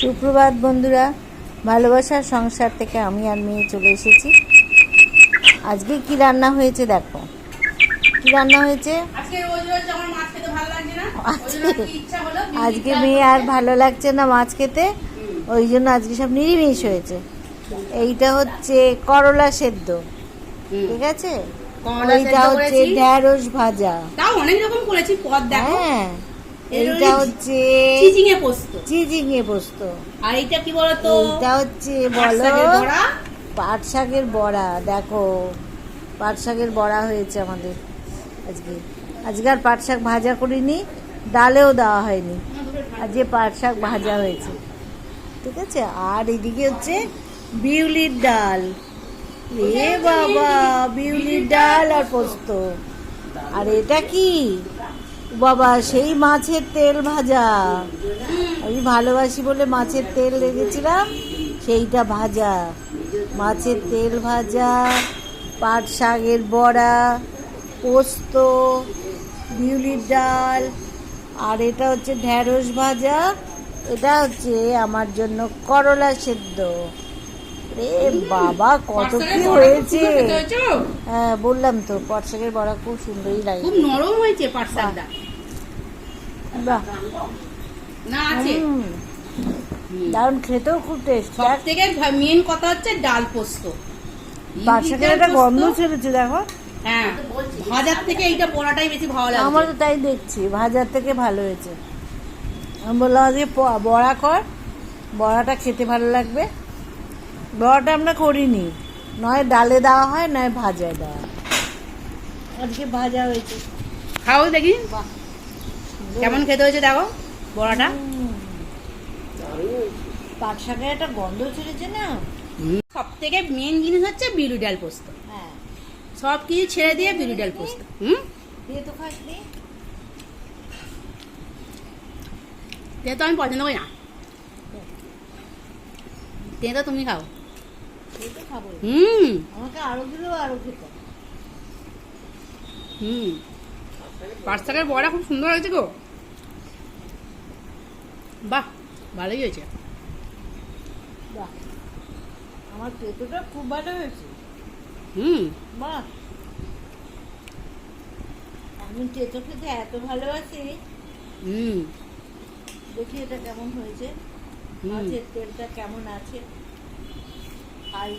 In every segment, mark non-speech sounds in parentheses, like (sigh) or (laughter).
সুপ্রভাত বন্ধুরা। ভালোবাসার সংসার থেকে আমি আর মেয়ে চলে এসেছি। আজকে কি রান্না হয়েছে দেখো। কি রান্না হয়েছে? আজকে মেয়ে আর ভালো লাগছে না মাছ খেতে। ওই জন্য আজকে সব নিরামিষ হয়েছে। এইটা হচ্ছে করলা সেদ্ধ। ঠিক আছে? সেদ্ধ হচ্ছে। ঢ্যাঁড়স ভাজা। অনেক রকম করেছি। পদ দেখো। হ্যাঁ। এইটা হচ্ছে চিচিঙে পোস্ত। চিচিঙে পোস্ত। আর এইটা কি বলতো? এইটা হচ্ছে পাট বলো পাট শাকের বড়া দেখো। পাট শাকের বড়া হয়েছে আমাদের আজকে। আজকে আর পাট শাক ভাজা করিনি ডালেও দেওয়া হয়নি। আজকে পাট শাক ভাজা হয়েছে। ঠিক আছে? আর এদিকে হচ্ছে বিউলির ডাল। এ বাবা বিউলির ডাল আর পোস্ত। আর এটা কি? বাবা সেই মাছের তেল ভাজা। আমি ভালোবাসি বলে মাছের তেল রেখেছিলাম সেইটা ভাজা। মাছের তেল ভাজা পাট শাকের বড়া পোস্ত বিউলির ডাল আর এটা হচ্ছে ঢ্যাঁড়স ভাজা। এটা হচ্ছে আমার জন্য করলা সেদ্ধ। রে বাবা কত কি হয়েছে। হ্যাঁ বললাম তো পাট শাকের বড়া খুব সুন্দরই লাগে। খুব নরম হয়েছে পাট শাকটা বাহ। না আছে। দারুণ খেতেও খুব টেস্ট সব থেকে মেন কথা হচ্ছে ডাল পোস্ত। একটা গন্ধ ছেড়েছে দেখো। হ্যাঁ ভাজার থেকে এইটা পোড়াটাই বেশি ভালো লাগে আমার তো তাই দেখছি ভাজার থেকে ভালো হয়েছে। আমি বললাম আজকে বড়া কর বড়াটা খেতে ভালো লাগবে। বড়াটা আমরা করিনি। নয় ডালে দেওয়া হয় নয় ভাজায় দেওয়া হয়। আজকে ভাজা হয়েছে। খাও দেখি বাহ। কেমন খেতে হয়েছে দেখো বড়াটা? পাট শাকের একটা গন্ধ ছেড়েছে না? সব থেকে মেন জিনিস হচ্ছে বিউলি ডাল পোস্ত। হ্যাঁ। সব কিছু ছেড়ে দিয়ে বিউলি ডাল পোস্ত হুম? দিয়ে তো খাসনি তেতো আমি পছন্দ করি না। তেতো তুমি খাও। খাব হুম। আমাকে আরও দিলেও আরও খেতে। হুম। পাট শাকের বড়া খুব সুন্দর হয়েছে গো। বাহ ভালোই হয়েছে। বাহ আমার পেঁপেটা খুব ভালো হয়েছে। হুম। বাহ আমি তেতো খেতে এত ভালোবাসি। হুম। দেখি এটা কেমন হয়েছে। মাছের তেলটা কেমন আছে। খাই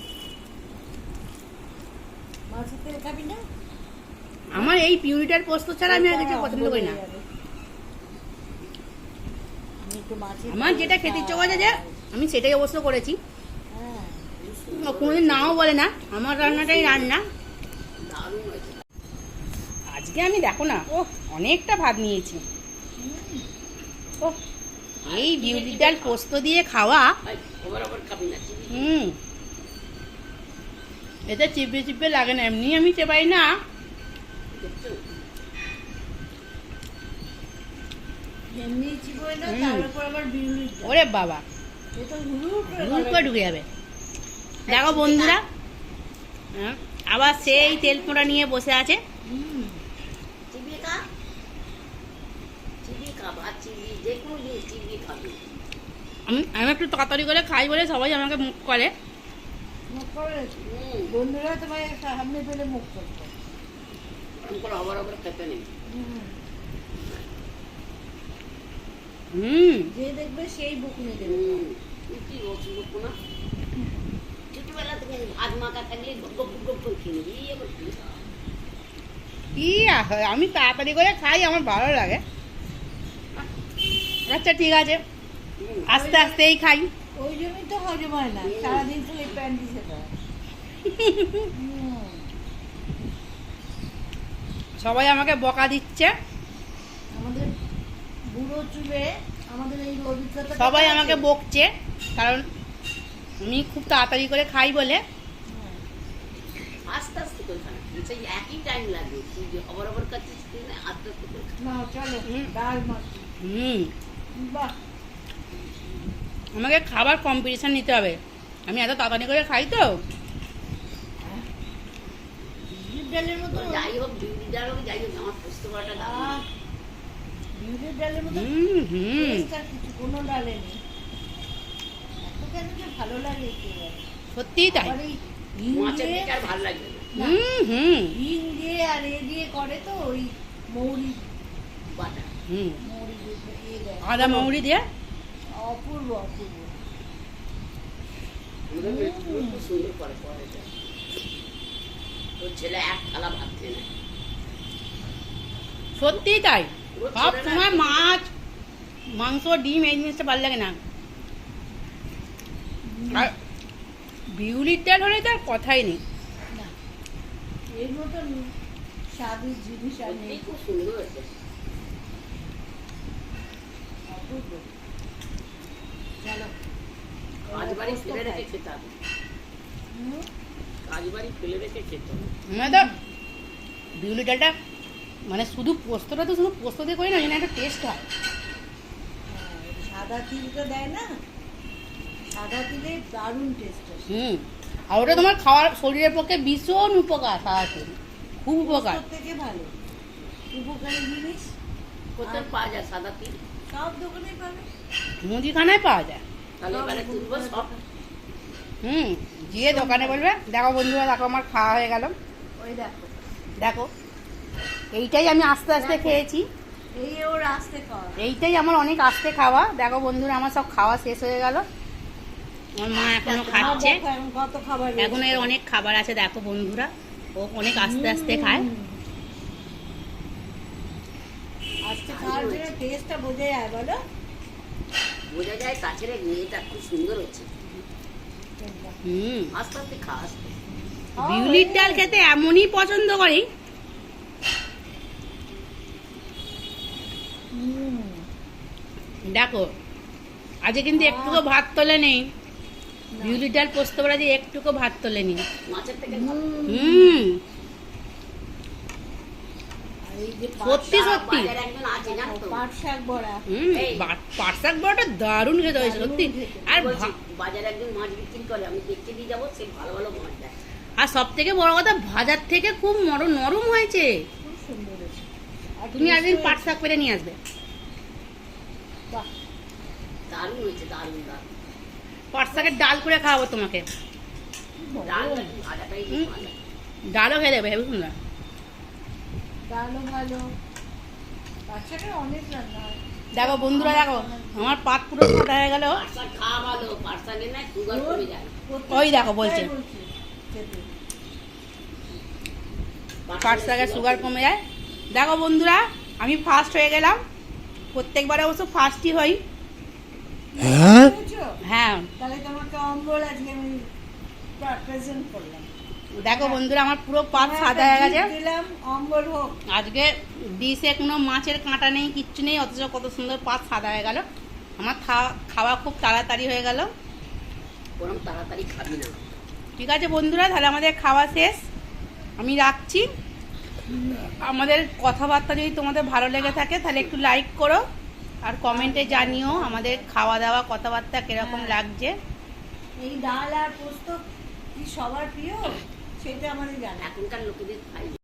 মাছের তেল খাবি না? আমার এই পিউরিটার পোস্ত ছাড়া আমি আর কিছু পছন্দ করি না। আমার যেটা খেতে ইচ্ছে খাই। করে যে আমি সেটাই অবশ্য করেছি। হ্যাঁ কোনোদিন নাও বলে না আমার রান্নাটাই রান্না। আজকে আমি দেখো না ও অনেকটা ভাত নিয়েছি। ও এই বিউলি ডাল পোস্ত দিয়ে খাওয়া। হুম। এতে চিপে চিপে লাগে না এমনি আমি চেপাই না। ওরে বাবা। হুড়ুর করে ভুল করে ঢুকে যাবে। দেখো বন্ধুরা হ্যাঁ, আবার সেই তেল পোড়া নিয়ে বসে আছে। আমি আমি একটু তাড়াতাড়ি করে খাই বলে সবাই আমাকে মুখ করে। মুখ করে বন্ধুরা তোমার সামনে পেলে মুখ করতো হুম। হুম। যে দেখবে সেই বুকুনি দেবে। ছোটবেলা থেকে ভাত মাখা থাকলে গপ গপ গপ করে খেয়ে নিবি কি? কি আমি তাড়াতাড়ি করে খাই আমার ভালো লাগে। আচ্ছা ঠিক আছে। আস্তে আস্তেই খাই। ওই জন্যই তো হজম হয় না। সারাদিন শুধু এই প্যান্টি হয়। (laughs) সবাই আমাকে বকা দিচ্ছে। চুলে আমাদের এই অভিজ্ঞতা সবাই আমাকে বকছে কারণ আমি খুব তাড়াতাড়ি করে খাই বলে। আস্তে আস্তে করে খানা সেই একই টাইম লাগে। তুই না আস্তে আস্তে করে না চলো হুম। ডাল মাছি। হুম। বাহ। আমাকে খাবার কম্পিটিশন নিতে হবে। আমি এত তাড়াতাড়ি করে খাই তো। মতো। যাই হোক যাই হোক আমার পোস্ত করাটা বিউলির ডালের মতো কিছু কোনো ডালে নেই। ভালো লাগে। সত্যিই তাই। মাছের আর ভালো লাগবে না। না। হুম হুম। হিং দিয়ে আর এ দিয়ে করে তো ওই মৌরি বাটা। হুম। আদা মৌরি দিয়ে? অপূর্ব অপূর্ব। সত্যিই তাই। সব সময় মাছ মাংস ডিম এই জিনিসটা ভালো লাগে না। আর বিউলির ডাল হলে তার কথাই নেই। এর মতন স্বাদের জিনিস আর নেই। খুব সুন্দর চলো। কাজ বাড়ি ফেলে রেখে রেখে বিউলি ডালটা মানে শুধু পোস্তটা তো শুধু পোস্ত দিয়ে করি না যেন একটা টেস্ট হয়। সাদা তিলটা দেয় না? সাদা তিলে দারুণ টেস্ট আসে হুম। আর ওটা তোমার খাওয়ার শরীরের পক্ষে ভীষণ উপকার সারা তেল খুব উপকার। থেকে ভালো। উপকারী জিনিস। কোথায় পাওয়া যায় সাদা তিল? সব দোকানে পাবে মুদিখানায় পাওয়া যায়। তাহলে এবারে তুলবো সব। হুম গিয়ে দোকানে বলবে দেখো বন্ধুরা দেখো আমার খাওয়া হয়ে গেল। ওই দেখো। দেখো। এইটাই আমি আস্তে আস্তে খেয়েছি। এই ওর আসতে খাওয়া। এইটাই আমার অনেক আস্তে খাওয়া। দেখো বন্ধুরা আমার সব খাওয়া শেষ হয়ে গেল। আমার মা এখনও খাচ্ছে। এখন কত খাবার রয়েছে। এখন এর অনেক খাবার আছে দেখো বন্ধুরা। ও অনেক আস্তে আস্তে খায়। আস্তে খাওয়ার জন্য টেস্টটা বোঝা যায় বলো। বোঝা যায় কাছের মেয়েটা খুব সুন্দর হচ্ছে। হুম। আস্তে আস্তে খা আস্তে। বিউলির ডাল খেতে এমনই পছন্দ করি। দেখো আজকে কিন্তু একটুকু ভাত তোলে নেই। বিউলির ডাল পোস্ত করা যে একটুকু ভাত তোলে নি। মাছের থেকে হুম। সত্যি সত্যি। পাট শাক বড়াটা দারুণ খেতে হয়েছে সত্যি। আর বাজারে একজন মাছ বিক্রি করে আমি দেখতে দিয়ে যাব সে ভালো ভালো মাছ আর সব থেকে বড় কথা ভাজার থেকে খুব নরম নরম হয়েছে। তুমি হয়েছে। পাট শাক পেরে নিয়ে আসবে। বাহ, দারুণ হয়েছে দারুণ দারুণ। পাট ডাল করে খাওয়াবো তোমাকে। ডালও খেয়ে দেবে হেবি সুন্দর। ডালও ভালো। পাট অনেক রান্না হয়। দেখো বন্ধুরা দেখো আমার পাত পুরো ফাটা হয়ে গেল। ওই দেখো বলছে। বলছে পাট শাকের সুগার কমে যায়। দেখো বন্ধুরা আমি ফার্স্ট হয়ে গেলাম। প্রত্যেকবারে অবশ্য ফার্স্টই হই বুঝেছ? হ্যাঁ। তাহলে তোমাকে অম্বল আজকে আমি প্রেজেন্ট করলাম। দেখো বন্ধুরা আমার পুরো পাত তোমায় সাদা হয়ে গেছে। দিলাম অম্বল হোক। আজকে ডিশে কোনো মাছের কাঁটা নেই কিচ্ছু নেই অথচ কত সুন্দর পাত সাদা হয়ে গেল। আমার খাওয়া খুব তাড়াতাড়ি হয়ে গেল। তাড়াতাড়ি খাবি না। ঠিক আছে বন্ধুরা তাহলে আমাদের খাওয়া শেষ। আমি রাখছি। আমাদের কথাবার্তা যদি তোমাদের ভালো লেগে থাকে তাহলে একটু লাইক করো আর কমেন্টে জানিও আমাদের খাওয়া দাওয়া কথাবার্তা কীরকম হ্যাঁ। লাগছে। এই ডাল আর পোস্ত কি সবার প্রিয়? সেটা আমাদের জানা। এখনকার লোকেদের খাই